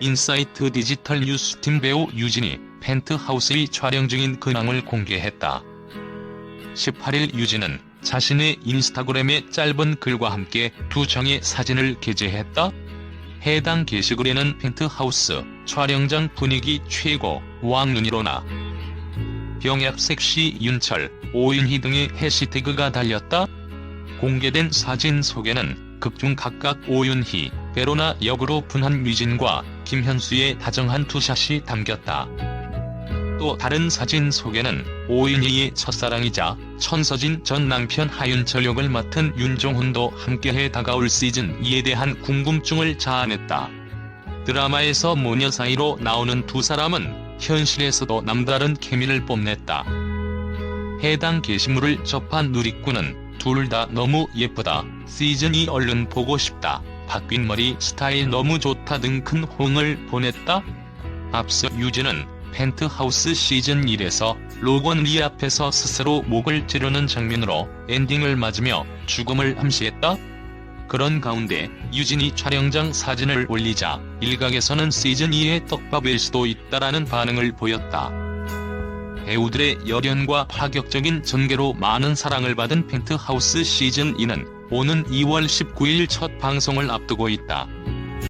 인사이트 디지털 뉴스팀 배우 유진이 펜트하우스의 촬영 중인 근황을 공개했다. 18일 유진은 자신의 인스타그램에 짧은 글과 함께 두 장의 사진을 게재했다. 해당 게시글에는 펜트하우스 촬영장 분위기 최고 왕눈이로나 병약 섹시 윤철 오윤희 등의 해시태그가 달렸다. 공개된 사진 속에는 극중 각각 오윤희, 베로나 역으로 분한 유진과 김현수의 다정한 투샷이 담겼다. 또 다른 사진 속에는 오윤희의 첫사랑이자 천서진 전 남편 하윤철 역을 맡은 윤종훈도 함께해 다가올 시즌 2에 대한 궁금증을 자아냈다. 드라마에서 모녀 사이로 나오는 두 사람은 현실에서도 남다른 케미를 뽐냈다. 해당 게시물을 접한 누리꾼은 둘 다 너무 예쁘다. 시즌이 얼른 보고 싶다. 바뀐 머리 스타일 너무 좋다 등 큰 호응을 보냈다. 앞서 유진은 펜트하우스 시즌 1에서 로건 리 앞에서 스스로 목을 찌르는 장면으로 엔딩을 맞으며 죽음을 암시했다. 그런 가운데 유진이 촬영장 사진을 올리자 일각에서는 시즌 2의 떡밥일 수도 있다라는 반응을 보였다. 배우들의 열연과 파격적인 전개로 많은 사랑을 받은 펜트하우스 시즌 2는 오는 2월 19일 첫 방송을 앞두고 있다.